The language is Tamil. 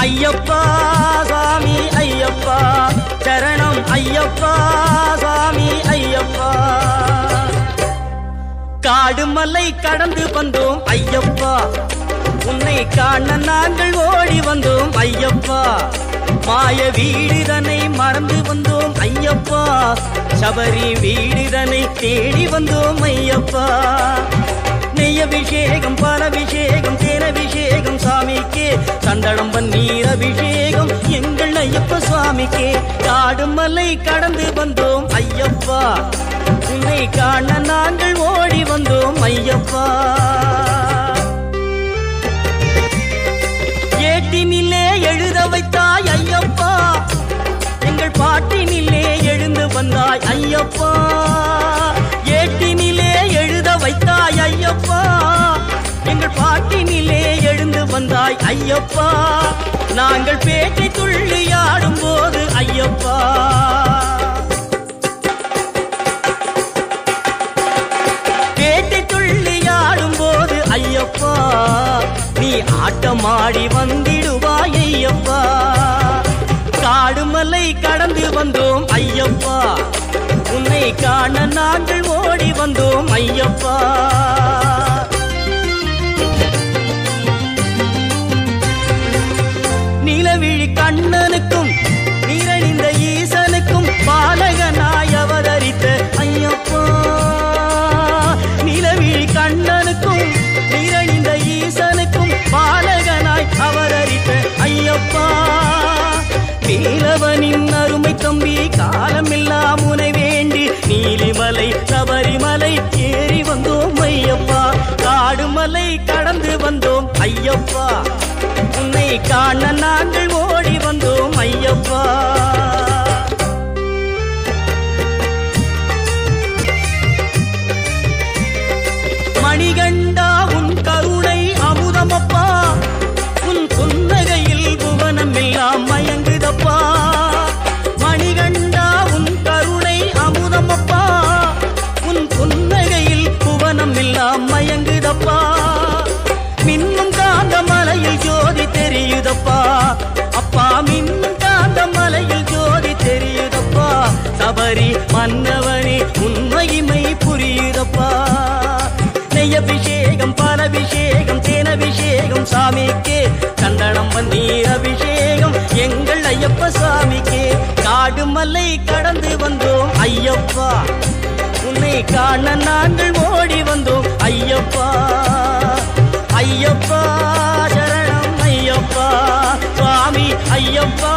ஐயப்பா சாமி ஐயப்பா. சரணம் ஐயப்பா சாமி ஐயப்பா. காடு மலை கடந்து வந்தோம் ஐயப்பா. உன்னை காண நாங்கள் ஓடி வந்தோம் ஐயப்பா. மாய வீடுதனை மறந்து வந்தோம் ஐயப்பா. சபரி வீடுதனை தேடி வந்தோம் ஐயப்பா. நெய் அபிஷேகம் பால் சந்தளம்பன் நீர் அபிஷேகம் எங்கள் ஐயப்ப சுவாமிக்கே. காடு மலை கடந்து வந்தோம் ஐயப்பா. உன்னை காண நாங்கள் ஓடி வந்தோம் ஐயப்பா. ஏட்டினிலே எழுத வைத்தாய் ஐயப்பா. எங்கள் பாட்டினிலே எழுந்து வந்தாய் ஐயப்பா. வந்தாய் ஐயப்பா. நாங்கள் பேட்டை துள்ளி ஆடும் போது ஐயப்பா. பேட்டை துள்ளி ஆடும் போது ஐயப்பா. நீ ஆட்டமாடி வந்திடுவாய் ஐயப்பா. காடுமலை கடந்து வந்தோம் கண்ணனுக்கும் நீரழிந்த ஈசனுக்கும் பாலகனாய் அவதரித்த ஐயப்பா. நிலவிழி கண்ணனுக்கும் நீரழிந்த ஈசனுக்கும் பாலகனாய் அவதரித்த ஐயப்பா. நீலவனின் அருமை தம்பி காலமில்லா முனை வேண்டி நீலிமலை சபரிமலை ஏறி வந்தோம் ஐயப்பா. காடுமலை கடந்து வந்தோம் ஐயப்பா. உன்னை காண நாங்கள் சந்தனம் நீர் அபிஷேகம் எங்கள் ஐயப்ப சுவாமிக்கு காடு மலை கடந்து வந்தோம் ஐயப்பா. உன்னை காண நாங்கள் ஓடி வந்தோம் ஐயப்பா. ஐயப்பா சரணம் ஐயப்பா. சுவாமி ஐயப்பா.